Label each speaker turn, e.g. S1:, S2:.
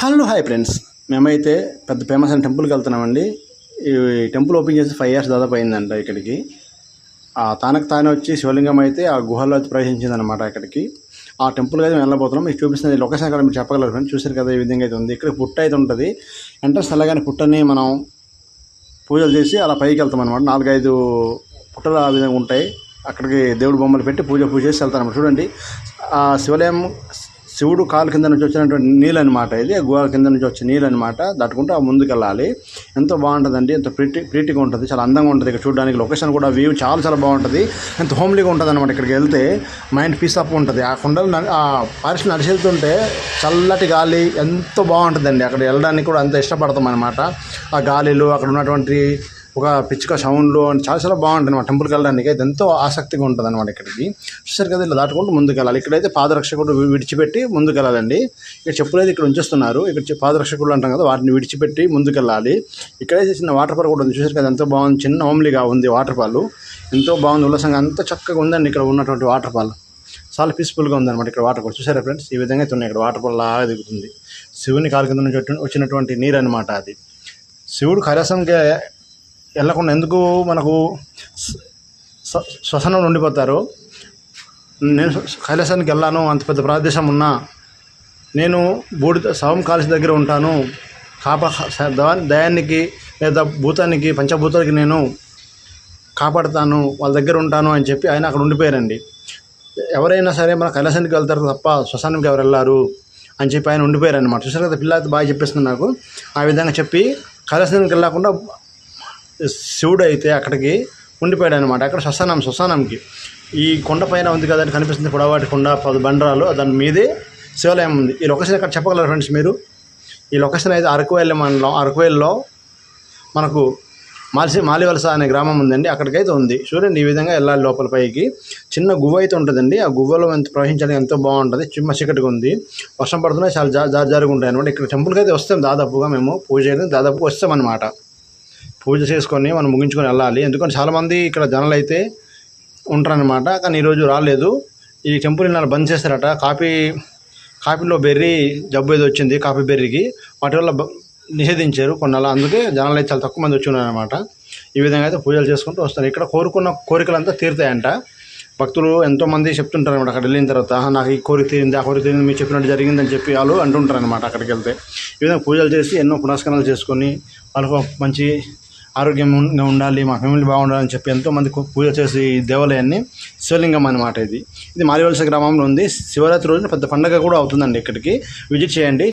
S1: Hello hi friends. మేమైతే పెద్ద famous అయిన టెంపుల్కి వెళ్తున్నామండి. ఈ టెంపుల్ ఓపెన్ చేసి ఫైవ్ ఇయర్స్ దాదాపు అయిందంట ఇక్కడికి. ఆ తానకు తానే వచ్చి శివలింగం అయితే ఆ గుహలో అయితే ప్రవేశించిందనమాట ఇక్కడికి ఆ టెంపుల్ అయితే వెళ్ళబోతున్నాం. మీకు చూపిస్తుంది లొకేషన్ అక్కడ మీరు చెప్పగలరు ఫ్రెండ్స్. చూసారు కదా ఈ విధంగా అయితే ఉంది. ఇక్కడ పుట్ట అయితే ఉంటుంది. ఎంట్రన్స్ అలాగని పుట్టని మనం పూజలు చేసి అలా పైకి వెళ్తాం అనమాట నాలుగైదు పుట్టలు ఆ విధంగా ఉంటాయి. అక్కడికి దేవుడు బొమ్మలు పెట్టి పూజ పూజ చేసి వెళ్తాను చూడండి. ఆ శివలయం శివుడు కాలు కింద నుంచి వచ్చినటువంటి నీళ్ళు అనమాట ఇది ఆ గుహ కింద నుంచి వచ్చే నీళ్ళు అనమాట దాటుకుంటూ ఆ ముందుకెళ్ళాలి. ఎంతో బాగుంటుందండి ఎంతో ప్రీటి ప్రీటిగా ఉంటుంది చాలా అందంగా ఉంటుంది ఇక్కడ చూడడానికి. లొకేషన్ కూడా వ్యూ చాలా చాలా బాగుంటుంది. ఎంత హోమ్లీగా ఉంటుంది అనమాట ఇక్కడికి వెళ్తే. మైండ్ పీస్ అప్ ఉంటుంది. ఆ కొండలు ఆ పరిస్థితి నడిచి వెళ్తుంటే చల్లటి గాలి ఎంతో బాగుంటుందండి. అక్కడ వెళ్ళడానికి కూడా అంత ఇష్టపడతాం అనమాట ఆ గాలిలు అక్కడ ఉన్నటువంటి ఒక పిచ్చుక సౌండ్లు అని చాలా చాలా బాగుంటుంది అనమాట టెంపుల్కి వెళ్ళడానికి. అయితే ఎంతో ఆసక్తిగా ఉంటుంది అనమాట ఇక్కడికి. చూసారు కదా ఇలా దాటుకుంటూ ముందుకు వెళ్ళాలి ఇక్కడైతే పాదరక్షకుడు విడిచిపెట్టి ముందుకు వెళ్ళాలండి ఇక్కడ చెప్పులు అయితే ఇక్కడ ఉంచేస్తున్నారు. ఇక్కడ చె- పాదరక్షకులు అంటాం కదా వాటిని విడిచిపెట్టి ముందుకు వెళ్ళాలి ఇక్కడైతే చిన్న వాటర్ ఫాల్ కూడా ఉంది. చూసారు కదా ఎంతో బాగుంది. చిన్న హోమ్లీగా ఉంది వాటర్ ఫాల్ ఎంతో బాగుంది. ఉల్లాసంగా అంత చక్కగా ఉందండి ఇక్కడ ఉన్నటువంటి వాటర్ ఫాల్ చాలా పీస్ఫుల్గా ఉందన్నమాట ఇక్కడ వాటర్ ఫాల్ చూసారా ఫ్రెండ్స్ ఈ విధంగా అయితే ఉన్నాయి ఇక్కడ వాటర్ ఫాల్ లాగా దిగుతుంది. శివుని కాలు కింద నుంచి వచ్చినటువంటి నీరు అనమాట అది. శివుడు కైలాసంకి వెళ్ళకుండా ఎందుకు మనకు శ్వసనంలో ఉండిపోతారు? నేను కైలాసానికి వెళ్ళాను అంత పెద్ద ప్రదేశం ఉన్నా. నేను బూడిద శవం కాల్సి దగ్గర ఉంటాను. కాపా దవా- దయానికి లేదా భూతానికి పంచభూతానికి నేను కాపాడుతాను వాళ్ళ దగ్గర ఉంటాను అని చెప్పి ఆయన అక్కడ ఉండిపోయారండి. ఎవరైనా సరే మన కైలాసానికి వెళ్తారు తప్ప శ్వసానికి ఎవరు వెళ్ళారు అని చెప్పి ఆయన ఉండిపోయారు అనమాట చూసారు కదా పిల్ల అయితే బాగా చెప్పేస్తుంది నాకు. ఆ విధంగా చెప్పి కైలాసానికి వెళ్ళకుండా శివుడు అయితే అక్కడికి ఉండిపోయాడు అనమాట అక్కడ శ్మశానం శ్మశానంకి. ఈ కొండ పైన ఉంది కదండి కనిపిస్తుంది పొడవాటి కొండ పది బండరాలు. దాని మీదే శివాలయం ఉంది. ఈ లొకేషన్ ఇక్కడ చెప్పగలరు ఫ్రెండ్స్ మీరు? ఈ లొకేషన్ అయితే అరకువేలి మండలం అరకువేలిలో మనకు మాల్సి మాలివలస అనే గ్రామం ఉందండి. అక్కడికైతే ఉంది. చూడండి ఈ విధంగా వెళ్ళాలి లోపల పైకి. చిన్న గువ్వ అయితే ఉంటుందండి. ఆ గువ్వలో ఎంత ప్రవహించడానికి ఎంతో బాగుంటుంది. చిమ్మ చీకటిగా ఉంది. వర్షం పడుతున్నాయి చాలా జా జారు జారుగా ఉంటాయి అనమాట ఇక్కడ టెంపుల్కి అయితే వస్తాం దాదాపుగా మేము. పూజ చేయడం దాదాపుగా వస్తామన్నమాట. పూజ చేసుకొని మనం ముగించుకొని వెళ్ళాలి. ఎందుకంటే చాలామంది ఇక్కడ జనాలు అయితే ఉంటారనమాట కానీ ఈరోజు రాలేదు. ఈ టెంపుల్ ఇన్నాళ్ళు బంద్ చేస్తారట కాఫీ కాఫీలో బెర్రీ జబ్బు ఏదో వచ్చింది కాఫీ బెర్రీకి. వాటి వల్ల బ- నిషేధించారు కొన్నాళ్ళు. అందుకే జనాలు అయితే చాలా తక్కువ మంది వచ్చి ఉన్నారనమాట ఈ విధంగా అయితే పూజలు చేసుకుంటూ వస్తారు ఇక్కడ కోరుకున్న కోరికలంతా తీరుతాయంట. భక్తులు ఎంతోమంది చెప్తుంటారు అనమాట అక్కడ వెళ్ళిన తర్వాత నాకు ఈ కోరిక తీరింది ఆ కోరిక తీరింది మీరు చెప్పినట్టు జరిగిందని చెప్పి వాళ్ళు అంటుంటారు అనమాట అక్కడికి వెళ్తే. ఈ విధంగా పూజలు చేసి ఎన్నో పునస్కరణలు చేసుకొని వాళ్ళకు మంచి ఆరోగ్యంగా ఉండాలి మా ఫ్యామిలీ బాగుండాలని చెప్పి ఎంతోమంది పూజ చేసి ఈ దేవాలయాన్ని శివలింగం అనమాట ఇది. ఇది మారివలస గ్రామంలో ఉంది. శివరాత్రి రోజున పెద్ద పండగ కూడా అవుతుందండి ఇక్కడికి. విజిట్ చేయండి.